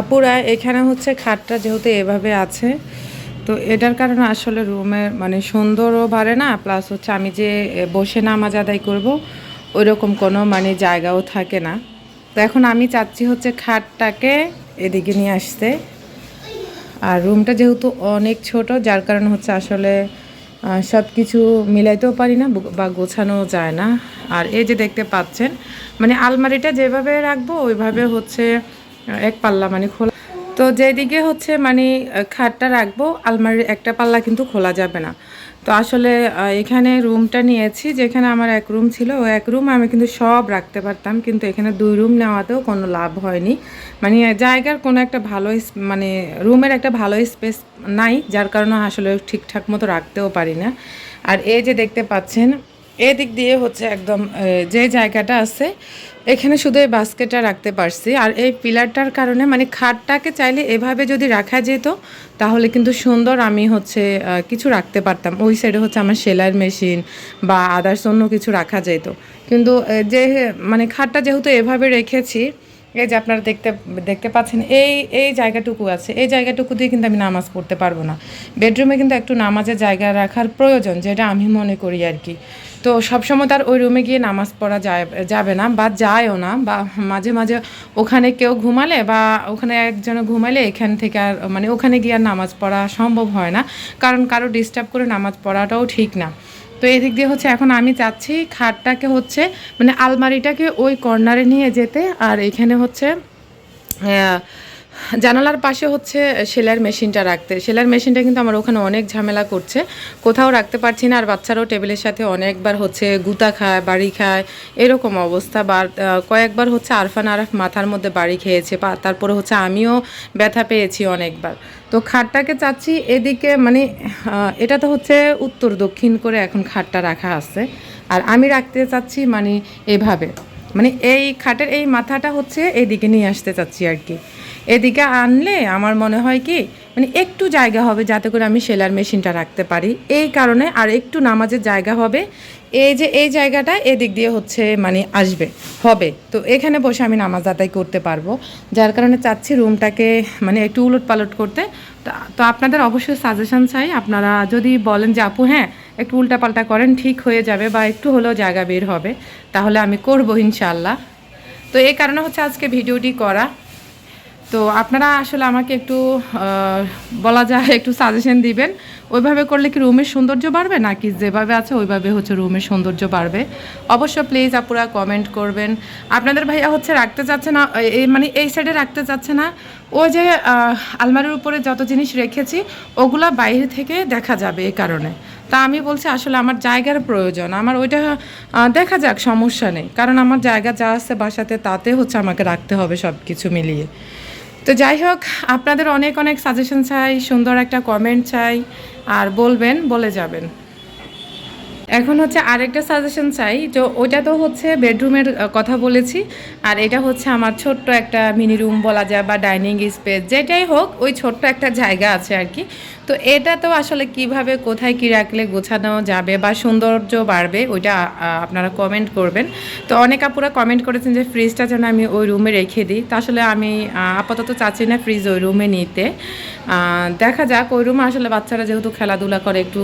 আপুরা, এখানে হচ্ছে খাটটা যেহেতু এভাবে আছে, তো এটার কারণে আসলে রুমের মানে সুন্দরও বাড়ে না, প্লাস হচ্ছে আমি যে বসে নামাজ আদায় করব ওই রকম কোনো মানে জায়গাও থাকে না। তো এখন আমি চাচ্ছি হচ্ছে খাটটাকে এদিকে নিয়ে আসতে। আর রুমটা যেহেতু অনেক ছোট, যার কারণে হচ্ছে আসলে সব কিছু মিলাইতেও পারি না বা গোছানো যায় না। আর এই যে দেখতে পাচ্ছেন মানে আলমারিটা যেভাবে রাখব, ওইভাবে হচ্ছে এক পাল্লা মানে খোলা। তো যেদিকে হচ্ছে মানে খাটটা রাখব, আলমারির একটা পাল্লা কিন্তু খোলা যাবে না। তো আসলে এখানে রুমটা নিয়েছি, যেখানে আমার এক রুম ছিল ও এক রুম আমি কিন্তু সব রাখতে পারতাম, কিন্তু এখানে দুই রুম নেওয়াতেও কোনো লাভ হয়নি। মানে জায়গার কোনো একটা ভালো মানে রুমের একটা ভালো স্পেস নাই, যার কারণে আসলে ঠিকঠাক মতো রাখতেও পারি না। আর এই যে দেখতে পাচ্ছেন এদিক দিয়ে হচ্ছে একদম যে জায়গাটা আছে, এখানে শুধু এই বাস্কেটটা রাখতে পারছি। আর এই পিলারটার কারণে মানে খাটটাকে চাইলে এভাবে যদি রাখা যেত, তাহলে কিন্তু সুন্দর আমি হচ্ছে কিছু রাখতে পারতাম। ওই সাইডে হচ্ছে আমার সেলাইয়ের মেশিন বা আদার্স অন্য কিছু রাখা যেত। কিন্তু যে মানে খাটটা যেহেতু এভাবে রেখেছি এই যে আপনারা দেখতে দেখতে পাচ্ছেন, এই এই জায়গাটুকু আছে। এই জায়গাটুকু দিয়ে কিন্তু আমি নামাজ পড়তে পারব না। বেডরুমে কিন্তু একটু নামাজের জায়গা রাখার প্রয়োজন, যেটা আমি মনে করি আর কি। তো সবসময় তার ওই রুমে গিয়ে নামাজ পড়া যায়, যাবে না বা যায়ও না বা মাঝে মাঝে ওখানে কেউ ঘুমালে বা ওখানে একজনে ঘুমালে এখান থেকে আর মানে ওখানে গিয়ে আর নামাজ পড়া সম্ভব হয় না। কারণ কারও ডিস্টার্ব করে নামাজ পড়াটাও ঠিক না। তো এদিক দিয়ে হচ্ছে এখন আমি চাচ্ছি খাটটাকে হচ্ছে মানে আলমারিটাকে ওই কর্নারে নিয়ে যেতে আর এখানে হচ্ছে আহ, জানালার পাশে হচ্ছে সেলাইয়ের মেশিনটা রাখতে। সেলাইয়ের মেশিনটা কিন্তু আমার ওখানে অনেক ঝামেলা করছে। কোথাও রাখতে পারছি না, আর বাচ্চারাও টেবিলের সাথে অনেকবার হচ্ছে গুতা খায়, বাড়ি খায়, এরকম অবস্থা। বা কয়েকবার হচ্ছে আরফান আরফ মাথার মধ্যে বাড়ি খেয়েছে বা তারপরে হচ্ছে আমিও ব্যথা পেয়েছি অনেকবার। তো খাটটাকে চাচ্ছি এদিকে মানে এটা তো হচ্ছে উত্তর দক্ষিণ করে এখন খাটটা রাখা আছে। আর আমি রাখতে চাচ্ছি মানে এভাবে। মানে এই খাটের এই মাথাটা হচ্ছে এদিকে নিয়ে আসতে চাচ্ছি আর কি। এদিকে আনলে আমার মনে হয় কি মানে একটু জায়গা হবে যাতে করে আমি সেলার মেশিনটা রাখতে পারি। এই কারণে আর একটু নামাজের জায়গা হবে। এই যে, এই জায়গাটা এদিক দিয়ে হচ্ছে মানে আসবে, হবে। তো এখানে বসে আমি নামাজ আদায় করতে পারব। যার কারণে চাচ্ছি রুমটাকে মানে একটু উলট পালট করতে। তা- আপনাদের অবশ্যই সাজেশন চাই। আপনারা যদি বলেন যে, আপু হ্যাঁ একটু উল্টাপাল্টা করেন, ঠিক হয়ে যাবে বা একটু হলেও জায়গা বের হবে, তাহলে আমি করব ইনশাল্লাহ তো এই কারণে হচ্ছে আজকে ভিডিওটি করা। তো আপনারা আসলে আমাকে একটু বলা যায় একটু সাজেশন দিবেন। ওইভাবে করলে কি রুমের সৌন্দর্য বাড়বে? নাকি যেভাবে আছে, ওইভাবে হচ্ছে রুমের সৌন্দর্য বাড়বে? অবশ্য প্লিজ আপুরা কমেন্ট করবেন। আপনাদের ভাইয়া হচ্ছে রাখতে চাচ্ছে না মানে এই সাইডে রাখতে চাচ্ছে না। ওই যে আলমারির উপরে যত জিনিস রেখেছি, ওগুলা বাইরে থেকে দেখা যাবে এই কারণে। তা আমি বলছি আসলে আমার জায়গার প্রয়োজন। আমার ওইটা দেখা যাক, সমস্যা নেই। কারণ আমার জায়গা যা আছে বাসাতে, তাতে হচ্ছে আমাকে রাখতে হবে সব কিছু মিলিয়ে। তো যাই হোক, আপনাদের অনেক অনেক সাজেশন চাই, সুন্দর একটা কমেন্ট চাই, আর বলবেন, বলে যাবেন। এখন হচ্ছে আরেকটা সাজেশন চাই, তো ওইটা তো হচ্ছে বেডরুমের কথা বলেছি, আর এটা হচ্ছে আমার ছোট্ট একটা মিনি রুম বলা যায় বা ডাইনিং স্পেস যেটাই হোক, ওই ছোট্ট একটা জায়গা আছে আর কি। তো এটা তো আসলে কীভাবে, কোথায় কি রাখলে গোছানো যাবে বা সৌন্দর্য বাড়বে, ওইটা আপনারা কমেন্ট করবেন। তো অনেক আপুরা কমেন্ট করেছেন যে ফ্রিজটা যেন আমি ওই রুমে রেখে দিই। তা আসলে আমি আপাতত চাচ্ছি না ফ্রিজ ওই রুমে নিতে। দেখা যাক, ওই রুমে আসলে বাচ্চারা যেহেতু খেলাধুলা করে, একটু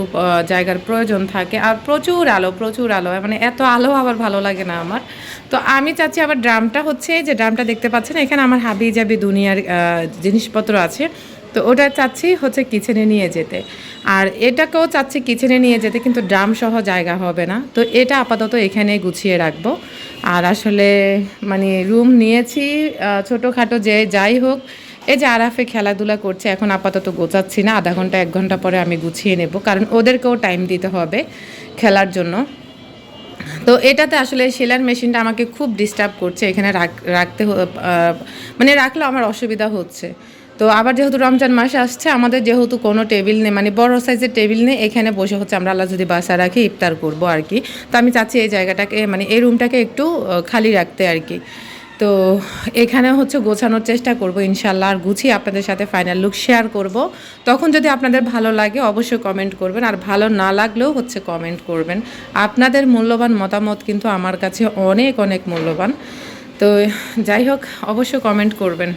জায়গার প্রয়োজন থাকে। আর প্রচুর আলো প্রচুর আলো মানে এত আলো আবার ভালো লাগে না আমার। তো আমি চাচ্ছি আবার ড্রামটা হচ্ছে, যে ড্রামটা দেখতে পাচ্ছেন, এখানে আমার হাবি জাবি দুনিয়ার জিনিসপত্র আছে। তো ওটা চাচ্ছি হচ্ছে কিচেনে নিয়ে যেতে। আর এটাকেও চাচ্ছি কিচেনে নিয়ে যেতে, কিন্তু ড্রাম সহ জায়গা হবে না। তো এটা আপাতত এখানে গুছিয়ে রাখব। আর আসলে মানে রুম নিয়েছি ছোটোখাটো যে যাই হোক। এই যে আরাফে খেলাধুলা করছে, এখন আপাতত গোছাচ্ছি না। আধা ঘণ্টা, এক ঘণ্টা পরে আমি গুছিয়ে নেব, কারণ ওদেরকেও টাইম দিতে হবে খেলার জন্য। তো এটাতে আসলে সেলার মেশিনটা আমাকে খুব ডিস্টার্ব করছে। এখানে রাখ- রাখতে মানে রাখলে আমার অসুবিধা হচ্ছে। তো আবার যেহেতু রমজান মাসে আসছে, আমাদের যেহেতু কোনো টেবিল নেই মানে বড় সাইজের টেবিল নেই, এখানে বসে হচ্ছে আমরা আল্লাহ যদি বাসা রাখি ইফতার করব আর কি তো আমি চাচ্ছি এই জায়গাটাকে মানে এই রুমটাকে একটু খালি রাখতে আর কি তো এখানে হচ্ছে গোছানোর চেষ্টা করব ইনশাল্লাহ আর গুছিয়ে আপনাদের সাথে ফাইনাল লুক শেয়ার করব। তখন যদি আপনাদের ভালো লাগে অবশ্যই কমেন্ট করবেন, আর ভালো না লাগলেও হচ্ছে কমেন্ট করবেন। আপনাদের মূল্যবান মতামত কিন্তু আমার কাছে অনেক অনেক মূল্যবান। তো যাই হোক, অবশ্যই কমেন্ট করবেন।